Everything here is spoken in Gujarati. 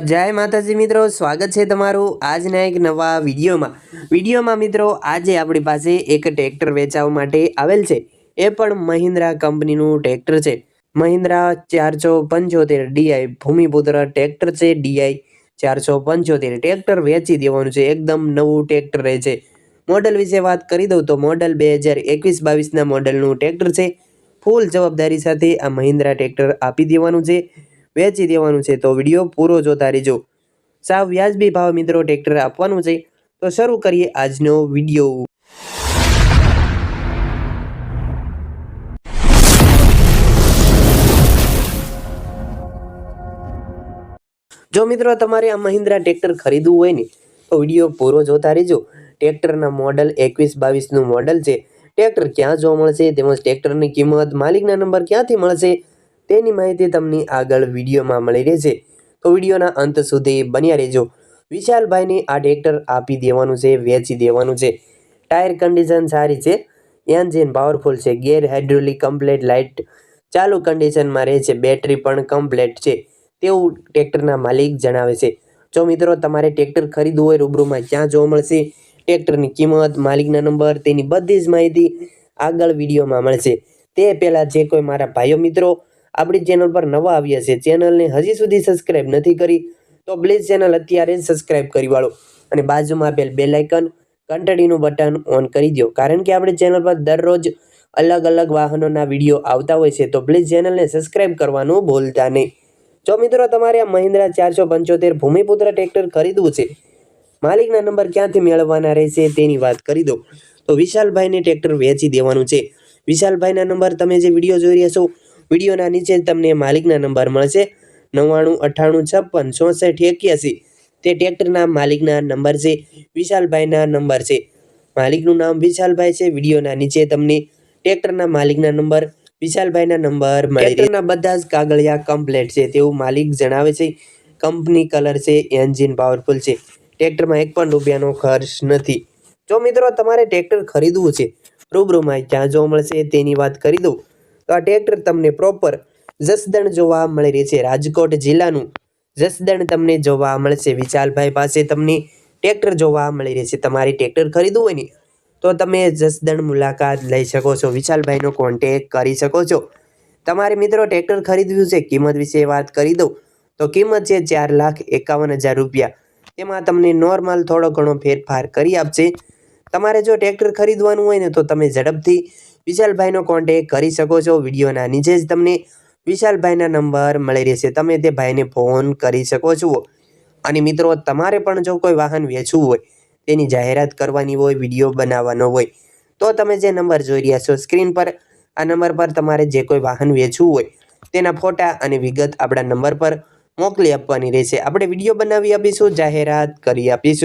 જય માતાજી મિત્રો, સ્વાગત છે તમારું આજના એક નવા વિડીયોમાં. વિડીયોમાં મિત્રો, આજે આપણી પાસે એક ટ્રેક્ટર વેચાવા માટે આવેલ છે. એ પણ મહિન્દ્રા કંપનીનું ટ્રેક્ટર છે. મહિન્દ્રા ચારસો પંચોતેર ડીઆઈ ભૂમિપુત્ર ટ્રેક્ટર છે ડીઆઈ ચારસો પંચોતેર. ટ્રેક્ટર વેચી દેવાનું છે, એકદમ નવું ટ્રેક્ટર રહે છે. મોડલ વિશે વાત કરી દઉં તો મોડલ બે હજાર એકવીસ બાવીસના મોડલનું ટ્રેક્ટર છે. ફૂલ જવાબદારી સાથે આ મહિન્દ્રા ટ્રેક્ટર આપી દેવાનું છે. વેચી દેવાનું છે તો વીડિયો પૂરો જોતા રહેજો. સાવ વ્યાજબી ભાવ મિત્રો ટ્રેક્ટર આપવાનું છે. તો શરૂ કરીએ આજનો વીડિયો. જો મિત્રો તમારે આ મહિન્દ્રા ટ્રેક્ટર ખરીદવું હોય ને, તો વીડિયો પૂરો જોતા રહેજો. ટ્રેક્ટરના મોડલ એકવીસ બાવીસનું મોડલ છે. ટ્રેક્ટર ક્યાં જોવા મળશે? તેમજ ટ્રેક્ટરની કિંમત, માલિકના નંબર ક્યાંથી મળશે? તેની માહિતી તમને આગળ વિડીયોમાં મળી રહેશે. તો વિડીયોના અંત સુધી બન્યા રહેજો. વિશાલભાઈને આ ટ્રેક્ટર આપી દેવાનું છે, વેચી દેવાનું છે. ટાયર કન્ડિશન સારી છે. એન્જિન પાવરફુલ છે. ગેર હાઇડ્રોલિક કમ્પ્લેટ લાઇટ ચાલુ કન્ડિશનમાં રહે છે. બેટરી પણ કમ્પ્લેટ છે. તેવું ટ્રેક્ટરના માલિક જણાવે છે. જો મિત્રો તમારે ટ્રેક્ટર ખરીદવું હોય, રૂબરૂમાં ક્યાં જોવા મળશે? ટ્રેક્ટરની કિંમત, માલિકના નંબર, તેની બધી જ માહિતી આગળ વિડીયોમાં મળશે. તે પહેલાં જે કોઈ મારા ભાઈઓ મિત્રો આપણી ચેનલ પર નવા આવ્યા છે. ચેનલને હજી સુધી સબસ્ક્રાઈબ નથી કરી, તો પ્લીઝ ચેનલ અત્યારે જ સબસ્ક્રાઈબ કરી વાળો. અને બાજુમાં આપેલ બે લાઇકન ઘંટડીનું બટન ઓન કરી દો કારણ કે આપણી ચેનલ પર દરરોજ અલગ અલગ વાહનોના વીડિયો આવતા હોય છે, તો પ્લીઝ ચેનલને સબસ્ક્રાઈબ કરવાનું ભૂલતા નહીં. જો મિત્રો તમારે આ મહિન્દ્રા ચારસો પંચોતેર ભૂમિપુત્ર ટ્રેક્ટર ખરીદવું છે, માલિકના નંબર ક્યાંથી મેળવવાના રહેશે તેની વાત કરી દો. તો વિશાલભાઈને ટ્રેક્ટર વેચી દેવાનું છે. વિશાલભાઈના નંબર તમે જે વીડિયો જોઈ રહ્યા છો વિડીયોના નીચે તમને માલિકના નંબર મળશે. નવ્વાણું, અઠ્ઠાણું, છપ્પન, ચોસઠ, એક્યાસી. તે ટ્રેક્ટરના માલિકના નંબર છે, વિશાલભાઈના નંબર છે. માલિકનું નામ વિશાલભાઈ છે, વિડીયોના નીચે તમને ટ્રેક્ટરના માલિકના નંબર, વિશાલભાઈના નંબર ટ્રેક્ટરના બધા જ કાગળિયા કમ્પ્લેટ છે, તેવું માલિક જણાવે છે. કંપની કલર છે, એન્જિન પાવરફુલ છે. ટ્રેક્ટરમાં એક પણ રૂપિયાનો ખર્ચ નથી. જો મિત્રો તમારે ટ્રેક્ટર ખરીદવું છે રૂબરૂમાં ક્યાં જોવા મળશે, તેની વાત કરી દઉં. તો આ ટ્રેક્ટર તમને પ્રોપર જસદણ જોવા મળી રહી છે. રાજકોટ જિલ્લાનું જસદણ તમને જોવા મળશે. વિશાલભાઈ પાસે તમને ટ્રેક્ટર જોવા મળી રહેશે તમારે ટ્રેક્ટર ખરીદવું હોય ને, તો તમે જસદણ મુલાકાત લઈ શકો છો. વિશાલભાઈનો કોન્ટેક કરી શકો છો. તમારે મિત્રો ટ્રેક્ટર ખરીદવું છે, કિંમત વિશે વાત કરી દઉં, તો કિંમત છે ચાર લાખ એકાવન હજાર રૂપિયા. તેમાં તમને નોર્મલ થોડો ઘણો ફેરફાર કરી આપશે. તમારે જો ટ્રેક્ટર ખરીદવાનું હોય ને, તો તમે ઝડપથી વિશાલભાઈનો કોન્ટેક કરી શકો છો વિડીયોના નીચે જ તમને વિશાલભાઈના નંબર મળી રહેશે. તમે તે ભાઈને ફોન કરી શકો છો. અને મિત્રો, તમારે પણ જો કોઈ વાહન વેચવું હોય, તેની જાહેરાત કરવાની હોય, વીડિયો બનાવવાનો હોય, તો તમે જે નંબર જોઈ રહ્યા છો સ્ક્રીન પર, આ નંબર પર તમારે જે કોઈ વાહન વેચવું હોય, તેના ફોટા અને વિગત આપણા નંબર પર મોકલી આપવાની રહેશે. આપણે વીડિયો બનાવી આપીશું, જાહેરાત કરી આપીશું.